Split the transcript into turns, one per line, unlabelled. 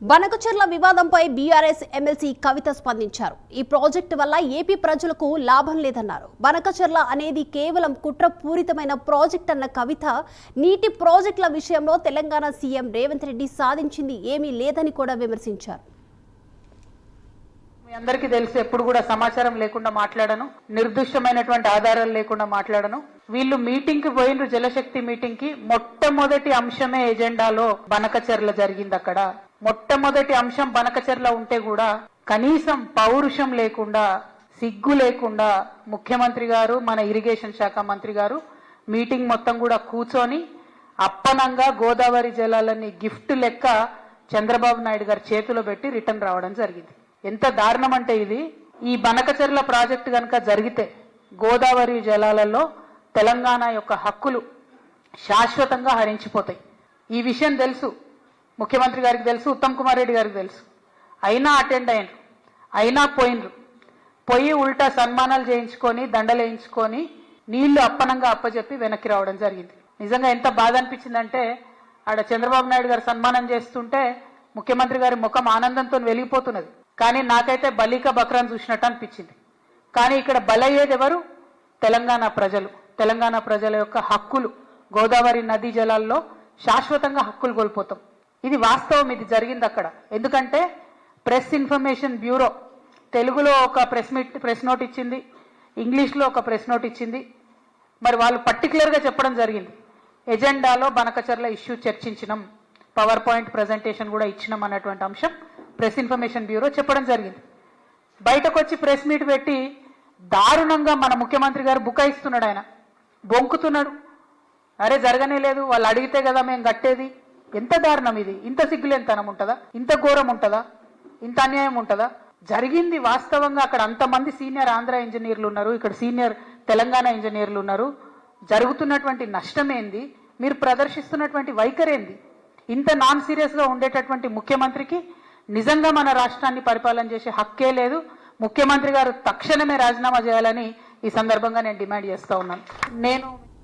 బనకచెర్ల వివాదంపై BRS MLC కవిత స్పందించారు. ఈ ప్రాజెక్టు వల్ల ఏపీ ప్రజలకు లాభం లేదన్నారు. బనకచెర్ల అనేది కేవలం కుట్రపూరితమైన ప్రాజెక్ట్ అన్న కవిత నీటి ప్రాజెక్టుల విషయంలో తెలంగాణ సీఎం రేవంత్ రెడ్డి సాధించింది ఏమీ లేదని కూడా విమర్శించారు.
మీ అందరికీ తెలుసు ఎప్పుడు కూడా సమాచారం లేకుండా మాట్లాడను. నిర్దిష్టమైనటువంటి ఆధారాలు లేకుండా మాట్లాడను. వీళ్ళు మీటింగ్కి పోయినరు జలశక్తి మీటింగ్కి. మొట్టమొదటి అంశమే ఎజెండాలో బనకచెర్ల జరిగింది అక్కడ. మొట్టమొదటి అంశం బనకచెర్ల ఉంటే కూడా కనీసం పౌరుషం లేకుండా సిగ్గు లేకుండా ముఖ్యమంత్రి గారు మన ఇరిగేషన్ శాఖ మంత్రి గారు మీటింగ్ మొత్తం కూడా కూర్చొని అప్పనంగా గోదావరి జలాలని గిఫ్ట్ లెక్క చంద్రబాబు నాయుడు గారి చేతిలో పెట్టి రిటర్న్ రావడం జరిగింది. ఎంత దారుణం అంటే ఇది. ఈ బనకచెర్ల ప్రాజెక్టు కనుక జరిగితే గోదావరి జలాలలో తెలంగాణ యొక్క హక్కులు శాశ్వతంగా హరించిపోతాయి. ఈ విషయం తెలుసు. ముఖ్యమంత్రి గారికి తెలుసు ఉత్తమ్ కుమార్ రెడ్డి గారికి తెలుసు. అయినా అటెండ్ అయినరు. అయినా పోయినరు. పోయి ఉల్టా సన్మానాలు చేయించుకొని దండలు వేయించుకొని నీళ్ళు అప్పనంగా అప్పచెప్పి వెనక్కి రావడం జరిగింది. నిజంగా ఎంత బాధ అనిపించిందంటే ఆడ చంద్రబాబు నాయుడు గారు సన్మానం చేస్తుంటే ముఖ్యమంత్రి గారి ముఖం ఆనందంతో వెలిగిపోతున్నది. కానీ నాకైతే బలిక బక్రాన్ చూసినట్టు అనిపించింది. కానీ ఇక్కడ బలయ్యేది ఎవరు? తెలంగాణ ప్రజలు. తెలంగాణ ప్రజల యొక్క హక్కులు. గోదావరి నదీ జలాల్లో శాశ్వతంగా హక్కులు కోల్పోతాం. ఇది వాస్తవం ఇది జరిగింది అక్కడ. ఎందుకంటే ప్రెస్ ఇన్ఫర్మేషన్ బ్యూరో తెలుగులో ఒక ప్రెస్ మీట్ ప్రెస్ నోట్ ఇచ్చింది ఇంగ్లీష్లో ఒక ప్రెస్ నోట్ ఇచ్చింది. మరి వాళ్ళు పర్టికులర్గా చెప్పడం జరిగింది. ఎజెండాలో బనకచర్ల ఇష్యూ చర్చించినాం. పవర్ పాయింట్ ప్రజెంటేషన్ కూడా ఇచ్చినాం అన్నటువంటి అంశం ప్రెస్ ఇన్ఫర్మేషన్ బ్యూరో చెప్పడం జరిగింది. బయటకు వచ్చి ప్రెస్ మీట్ పెట్టి దారుణంగా మన ముఖ్యమంత్రి గారు బుకాయిస్తున్నాడు ఆయన. బొంకుతున్నాడు. అరే జరగనే లేదు. వాళ్ళు అడిగితే కదా మేము కట్టేది. ఎంత దారుణం ఇది? ఇంత సిగ్గులేనితనం ఉంటుందా? ఇంత ఘోరం ఉంటుందా? ఇంత అన్యాయం ఉంటుందా? జరిగింది వాస్తవంగా అక్కడ అంతమంది సీనియర్ ఆంధ్ర ఇంజనీర్లు ఉన్నారు ఇక్కడ సీనియర్ తెలంగాణ ఇంజనీర్లు ఉన్నారు. జరుగుతున్నటువంటి నష్టమేంది? మీరు ప్రదర్శిస్తున్నటువంటి వైఖరేంది? ఇంత నాన్ సీరియస్గా ఉండేటటువంటి ముఖ్యమంత్రికి నిజంగా మన రాష్ట్రాన్ని పరిపాలన చేసే హక్కే లేదు. ముఖ్యమంత్రి గారు తక్షణమే రాజీనామా చేయాలని ఈ సందర్భంగా నేను డిమాండ్ చేస్తూ ఉన్నాను. నేను